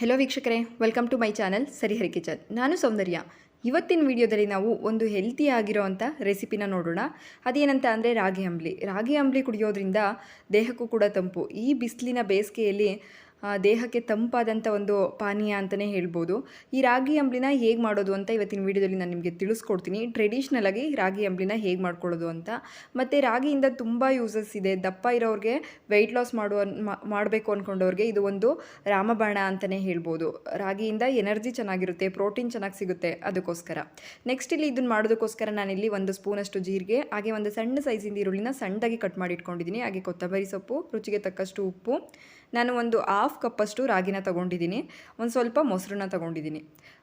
Hello ವೀಕ್ಷಕರೇ welcome to my channel ಸರಿಹರಿ kitchen ನಾನು ಸೌಂದರ್ಯ. ಇವತ್ತಿನ ವಿಡಿಯೋದಲ್ಲಿ ನಾವು ಒಂದು ಹೆಲ್ತಿ ಆಗಿರೋವಂಥ ರೆಸಿಪಿನ ನೋಡೋಣ. ಅದೇನಂತ ಅಂದರೆ ರಾಗಿ ಅಂಬ್ಲಿ. ರಾಗಿ ಅಂಬ್ಲಿ ಕುಡಿಯೋದ್ರಿಂದ ದೇಹಕ್ಕೂ ಕೂಡ ತಂಪು. ಈ ಬಿಸಿಲಿನ ಬೇಸಿಗೆಯಲ್ಲಿ ದೇಹಕ್ಕೆ ತಂಪಾದಂಥ ಒಂದು ಪಾನೀಯ ಅಂತಲೇ ಹೇಳ್ಬೋದು. ಈ ರಾಗಿ ಅಂಬ್ಲಿನ ಹೇಗೆ ಮಾಡೋದು ಅಂತ ಇವತ್ತಿನ ವಿಡಿಯೋದಲ್ಲಿ ನಾನು ನಿಮಗೆ ತಿಳಿಸ್ಕೊಡ್ತೀನಿ. ಟ್ರೆಡಿಷ್ನಲಾಗಿ ರಾಗಿ ಅಂಬ್ಲಿನ ಹೇಗೆ ಮಾಡ್ಕೊಳ್ಳೋದು ಅಂತ. ಮತ್ತು ರಾಗಿಯಿಂದ ತುಂಬ ಯೂಸಸ್ ಇದೆ. ದಪ್ಪ ಇರೋರಿಗೆ ವೆಯ್ಟ್ ಲಾಸ್ ಮಾಡುವ ಮಾಡಬೇಕು ಅಂದ್ಕೊಂಡವ್ರಿಗೆ ಇದು ಒಂದು ರಾಮಬಾಣ ಅಂತಲೇ ಹೇಳ್ಬೋದು. ರಾಗಿಯಿಂದ ಎನರ್ಜಿ ಚೆನ್ನಾಗಿರುತ್ತೆ ಪ್ರೋಟೀನ್ ಚೆನ್ನಾಗಿ ಸಿಗುತ್ತೆ ಅದಕ್ಕೋಸ್ಕರ. ನೆಕ್ಸ್ಟ್ ಇಲ್ಲಿ ಇದನ್ನು ಮಾಡೋದಕ್ಕೋಸ್ಕರ ನಾನಿಲ್ಲಿ ಒಂದು ಸ್ಪೂನಷ್ಟು ಜೀರಿಗೆ, ಹಾಗೆ ಒಂದು ಸಣ್ಣ ಸೈಜಿಂದ ಈರುಳ್ಳಿನ ಸಣ್ಣದಾಗಿ ಕಟ್ ಮಾಡಿ ಇಟ್ಕೊಂಡಿದ್ದೀನಿ. ಹಾಗೆ ಕೊತ್ತಂಬರಿ ಸೊಪ್ಪು, ರುಚಿಗೆ ತಕ್ಕಷ್ಟು ಉಪ್ಪು ನಾನು ಒಂದು ಹಾಫ್ ಕಪ್ಪಷ್ಟು ರಾಗಿನ ತೊಗೊಂಡಿದ್ದೀನಿ. ಒಂದು ಸ್ವಲ್ಪ ಮೊಸರನ್ನ ತೊಗೊಂಡಿದ್ದೀನಿ.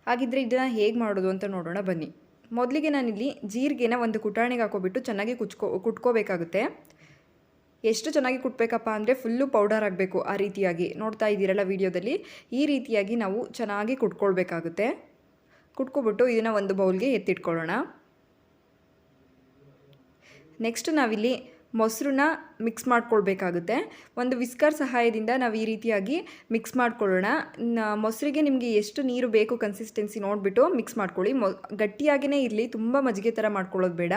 ಹಾಗಿದ್ರೆ ಇದನ್ನು ಹೇಗೆ ಮಾಡೋದು ಅಂತ ನೋಡೋಣ ಬನ್ನಿ. ಮೊದಲಿಗೆ ನಾನಿಲ್ಲಿ ಜೀರಿಗೆನ ಒಂದು ಕುಟಾಣಿಗೆ ಹಾಕೋಬಿಟ್ಟು ಚೆನ್ನಾಗಿ ಕುಚ್ಕೋ, ಕುಟ್ಕೋಬೇಕಾಗುತ್ತೆ. ಎಷ್ಟು ಚೆನ್ನಾಗಿ ಕುಟ್ಬೇಕಪ್ಪ ಅಂದರೆ ಫುಲ್ಲು ಪೌಡರ್ ಆಗಬೇಕು ಆ ರೀತಿಯಾಗಿ. ನೋಡ್ತಾ ಇದ್ದೀರಲ್ಲ ವಿಡಿಯೋದಲ್ಲಿ? ಈ ರೀತಿಯಾಗಿ ನಾವು ಚೆನ್ನಾಗಿ ಕುಟ್ಕೊಳ್ಬೇಕಾಗುತ್ತೆ. ಕುಟ್ಕೊಬಿಟ್ಟು ಇದನ್ನು ಒಂದು ಬೌಲ್ಗೆ ಎತ್ತಿಟ್ಕೊಳ್ಳೋಣ. ನೆಕ್ಸ್ಟ್ ನಾವಿಲ್ಲಿ ಮೊಸರನ್ನ ಮಿಕ್ಸ್ ಮಾಡ್ಕೊಳ್ಬೇಕಾಗುತ್ತೆ. ಒಂದು ವಿಸ್ಕರ್ ಸಹಾಯದಿಂದ ನಾವು ಈ ರೀತಿಯಾಗಿ ಮಿಕ್ಸ್ ಮಾಡ್ಕೊಳ್ಳೋಣ. ಮೊಸರಿಗೆ ನಿಮಗೆ ಎಷ್ಟು ನೀರು ಬೇಕು ಕನ್ಸಿಸ್ಟೆನ್ಸಿ ನೋಡಿಬಿಟ್ಟು ಮಿಕ್ಸ್ ಮಾಡ್ಕೊಳ್ಳಿ. ಮೊ ಗಟ್ಟಿಯಾಗಿಯೇ ಇರಲಿ, ತುಂಬ ಮಜ್ಜಿಗೆ ಥರ ಮಾಡ್ಕೊಳ್ಳೋದು ಬೇಡ.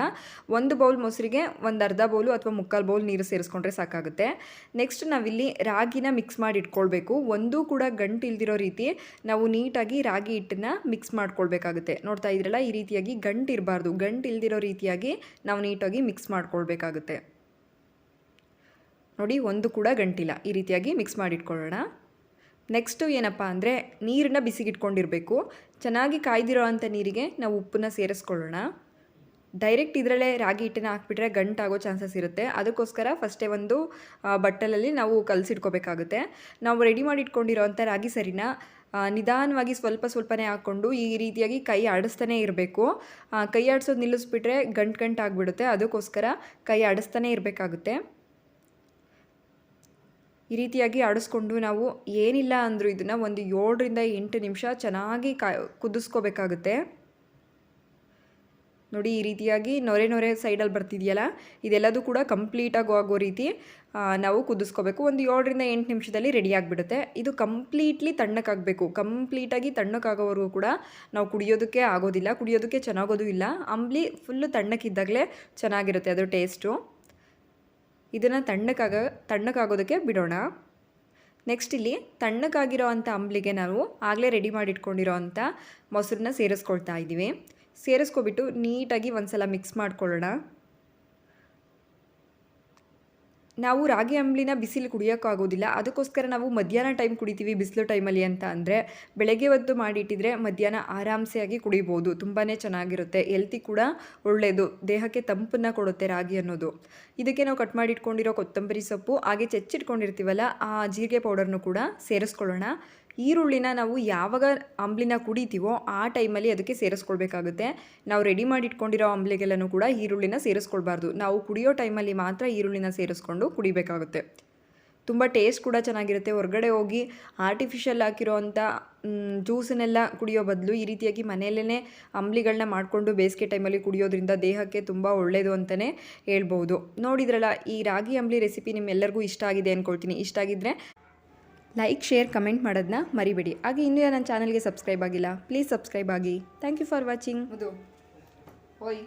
ಒಂದು ಬೌಲ್ ಮೊಸರಿಗೆ ಒಂದು ಅರ್ಧ ಬೌಲು ಅಥವಾ ಮುಕ್ಕಾಲು ಬೌಲ್ ನೀರು ಸೇರಿಸ್ಕೊಂಡ್ರೆ ಸಾಕಾಗುತ್ತೆ. ನೆಕ್ಸ್ಟ್ ನಾವಿಲ್ಲಿ ರಾಗಿನ ಮಿಕ್ಸ್ ಮಾಡಿ ಇಟ್ಕೊಳ್ಬೇಕು ಒಂದೂ ಕೂಡ ಗಂಟು ಇಲ್ದಿರೋ ರೀತಿ ನಾವು ನೀಟಾಗಿ ರಾಗಿ ಹಿಟ್ಟನ್ನ ಮಿಕ್ಸ್ ಮಾಡ್ಕೊಳ್ಬೇಕಾಗುತ್ತೆ. ನೋಡ್ತಾ ಇದ್ರಲ್ಲ, ಈ ರೀತಿಯಾಗಿ ಗಂಟು ಇರಬಾರ್ದು. ಗಂಟು ಇಲ್ದಿರೋ ರೀತಿಯಾಗಿ ನಾವು ನೀಟಾಗಿ ಮಿಕ್ಸ್ ಮಾಡ್ಕೊಳ್ಬೇಕಾಗುತ್ತೆ. ನೋಡಿ, ಒಂದು ಕೂಡ ಗಂಟಿಲ್ಲ. ಈ ರೀತಿಯಾಗಿ ಮಿಕ್ಸ್ ಮಾಡಿಟ್ಕೊಳ್ಳೋಣ. ನೆಕ್ಸ್ಟು ಏನಪ್ಪ ಅಂದರೆ ನೀರನ್ನ ಬಿಸಿಗಿಟ್ಕೊಂಡಿರಬೇಕು. ಚೆನ್ನಾಗಿ ಕಾಯ್ದಿರೋ ಅಂಥ ನೀರಿಗೆ ನಾವು ಉಪ್ಪನ್ನ ಸೇರಿಸ್ಕೊಳ್ಳೋಣ. ಡೈರೆಕ್ಟ್ ಇದರಲ್ಲೇ ರಾಗಿ ಹಿಟ್ಟನ್ನ ಹಾಕ್ಬಿಟ್ರೆ ಗಂಟಾಗೋ ಚಾನ್ಸಸ್ ಇರುತ್ತೆ. ಅದಕ್ಕೋಸ್ಕರ ಫಸ್ಟೇ ಒಂದು ಬಟ್ಟಲಲ್ಲಿ ನಾವು ಕಲಸಿಟ್ಕೋಬೇಕಾಗುತ್ತೆ. ನಾವು ರೆಡಿ ಮಾಡಿ ಇಟ್ಕೊಂಡಿರೋವಂಥ ರಾಗಿ ಸರಿನ? ನಿಧಾನವಾಗಿ ಸ್ವಲ್ಪ ಸ್ವಲ್ಪನೇ ಹಾಕ್ಕೊಂಡು ಈ ರೀತಿಯಾಗಿ ಕೈ ಆಡಿಸ್ತಾನೆ ಇರಬೇಕು. ಕೈ ಆಡಿಸೋದು ನಿಲ್ಲಿಸ್ಬಿಟ್ರೆ ಗಂಟು ಗಂಟು ಆಗಿಬಿಡುತ್ತೆ ಅದಕ್ಕೋಸ್ಕರ ಕೈ ಆಡಿಸ್ತಾನೆ ಇರಬೇಕಾಗುತ್ತೆ. ಈ ರೀತಿಯಾಗಿ ಆಡಿಸ್ಕೊಂಡು ನಾವು ಏನಿಲ್ಲ ಅಂದರೂ ಇದನ್ನು ಒಂದು ಏಳರಿಂದ ಎಂಟು ನಿಮಿಷ ಚೆನ್ನಾಗಿ ಕಾ, ಕುದಿಸ್ಕೋಬೇಕಾಗುತ್ತೆ. ನೋಡಿ ಈ ರೀತಿಯಾಗಿ ನೊರೆ ನೊರೆ ಸೈಡಲ್ಲಿ ಬರ್ತಿದೆಯಲ್ಲ, ಇದೆಲ್ಲದೂ ಕೂಡ ಕಂಪ್ಲೀಟಾಗಿ ಆಗೋ ರೀತಿ ನಾವು ಕುದಿಸ್ಕೋಬೇಕು. ಒಂದು ಏಳರಿಂದ ಎಂಟು ನಿಮಿಷದಲ್ಲಿ ರೆಡಿ ಆಗಿಬಿಡುತ್ತೆ. ಇದು ಕಂಪ್ಲೀಟ್ಲಿ ತಣ್ಣಕ್ಕಾಗಬೇಕು ಕಂಪ್ಲೀಟಾಗಿ ತಣ್ಣಕ್ಕಾಗೋವರೆಗೂ ಕೂಡ ನಾವು ಕುಡಿಯೋದಕ್ಕೆ ಆಗೋದಿಲ್ಲ. ಕುಡಿಯೋದಕ್ಕೆ ಚೆನ್ನಾಗೋದು ಇಲ್ಲ. ಅಂಬ್ಲಿ ಫುಲ್ಲು ತಣ್ಣಕ್ಕಿದ್ದಾಗಲೇ ಚೆನ್ನಾಗಿರುತ್ತೆ ಅದು ಟೇಸ್ಟು. ಇದನ್ನು ತಣ್ಣಕ್ಕಾಗ ತಣ್ಣಕ್ಕಾಗೋದಕ್ಕೆ ಬಿಡೋಣ. ನೆಕ್ಸ್ಟ್ ಇಲ್ಲಿ ತಣ್ಣಕ್ಕಾಗಿರೋ ಅಂಥ ಅಂಬ್ಲಿಗೆ ನಾವು ಆಗಲೇ ರೆಡಿ ಮಾಡಿ ಇಟ್ಕೊಂಡಿರೋ ಅಂಥ ಮೊಸರನ್ನ ಸೇರಿಸ್ಕೊಳ್ತಾ ಇದ್ದೀವಿ. ಸೇರಿಸ್ಕೊಬಿಟ್ಟು ನೀಟಾಗಿ ಒಂದ್ಸಲ ಮಿಕ್ಸ್ ಮಾಡ್ಕೊಳ್ಳೋಣ. ನಾವು ರಾಗಿ ಅಂಬ್ಲಿನ ಬಿಸಿಲು ಕುಡಿಯೋಕ್ಕಾಗೋದಿಲ್ಲ. ಅದಕ್ಕೋಸ್ಕರ ನಾವು ಮಧ್ಯಾಹ್ನ ಟೈಮ್ ಕುಡಿತೀವಿ, ಬಿಸಿಲು ಟೈಮಲ್ಲಿ ಅಂತ ಅಂದರೆ ಬೆಳಗ್ಗೆ ಹೊತ್ತು ಮಾಡಿಟ್ಟಿದ್ರೆ ಮಧ್ಯಾಹ್ನ ಆರಾಮ್ಸೆಯಾಗಿ ಕುಡಿಬೋದು. ತುಂಬಾ ಚೆನ್ನಾಗಿರುತ್ತೆ. ಹೆಲ್ತಿ ಕೂಡ ಒಳ್ಳೆಯದು ದೇಹಕ್ಕೆ ತಂಪನ್ನು ಕೊಡುತ್ತೆ ರಾಗಿ ಅನ್ನೋದು. ಇದಕ್ಕೆ ನಾವು ಕಟ್ ಮಾಡಿಟ್ಕೊಂಡಿರೋ ಕೊತ್ತಂಬರಿ ಸೊಪ್ಪು, ಹಾಗೆ ಚೆಚ್ಚಿಟ್ಕೊಂಡಿರ್ತೀವಲ್ಲ, ಆ ಜೀರಿಗೆ ಪೌಡರ್ನು ಕೂಡ ಸೇರಿಸ್ಕೊಳ್ಳೋಣ. ಈರುಳ್ಳಿನ ನಾವು ಯಾವಾಗ ಅಂಬ್ಲಿನ ಕುಡಿತೀವೋ ಆ ಟೈಮಲ್ಲಿ ಅದಕ್ಕೆ ಸೇರಿಸ್ಕೊಳ್ಬೇಕಾಗುತ್ತೆ. ನಾವು ರೆಡಿ ಮಾಡಿ ಇಟ್ಕೊಂಡಿರೋ ಅಂಬ್ಲಿಗೆಲ್ಲನೂ ಕೂಡ ಈರುಳ್ಳಿನ ಸೇರಿಸ್ಕೊಳ್ಬಾರ್ದು. ನಾವು ಕುಡಿಯೋ ಟೈಮಲ್ಲಿ ಮಾತ್ರ ಈರುಳ್ಳಿನ ಸೇರಿಸ್ಕೊಂಡು ಕುಡಿಬೇಕಾಗುತ್ತೆ. ತುಂಬ ಟೇಸ್ಟ್ ಕೂಡ ಚೆನ್ನಾಗಿರುತ್ತೆ. ಹೊರಗಡೆ ಹೋಗಿ ಆರ್ಟಿಫಿಷಿಯಲ್ ಹಾಕಿರೋ ಅಂಥ ಜ್ಯೂಸನ್ನೆಲ್ಲ ಕುಡಿಯೋ ಬದಲು ಈ ರೀತಿಯಾಗಿ ಮನೆಯಲ್ಲೇ ಅಂಬ್ಲಿಗಳನ್ನ ಮಾಡಿಕೊಂಡು ಬೇಸಿಗೆ ಟೈಮಲ್ಲಿ ಕುಡಿಯೋದ್ರಿಂದ ದೇಹಕ್ಕೆ ತುಂಬ ಒಳ್ಳೆಯದು ಅಂತಲೇ ಹೇಳ್ಬೋದು. ನೋಡಿದ್ರಲ್ಲ, ಈ ರಾಗಿ ಅಂಬ್ಲಿ ರೆಸಿಪಿ ನಿಮ್ಮೆಲ್ಲರಿಗೂ ಇಷ್ಟ ಆಗಿದೆ ಅಂದ್ಕೊಳ್ತೀನಿ ಇಷ್ಟ ಆಗಿದ್ದರೆ ಲೈಕ್ ಶೇರ್ ಕಮೆಂಟ್ ಮಾಡೋದನ್ನ ಮರಿಬೇಡಿ. ಹಾಗೆ ಇನ್ನೂ ನನ್ನ ಚಾನಲ್ಗೆ ಸಬ್ಸ್ಕ್ರೈಬ್ ಆಗಿಲ್ಲ ಪ್ಲೀಸ್ ಸಬ್ಸ್ಕ್ರೈಬ್ ಆಗಿ. ಥ್ಯಾಂಕ್ ಯು ಫಾರ್ ವಾಚಿಂಗ್ ಓಯ್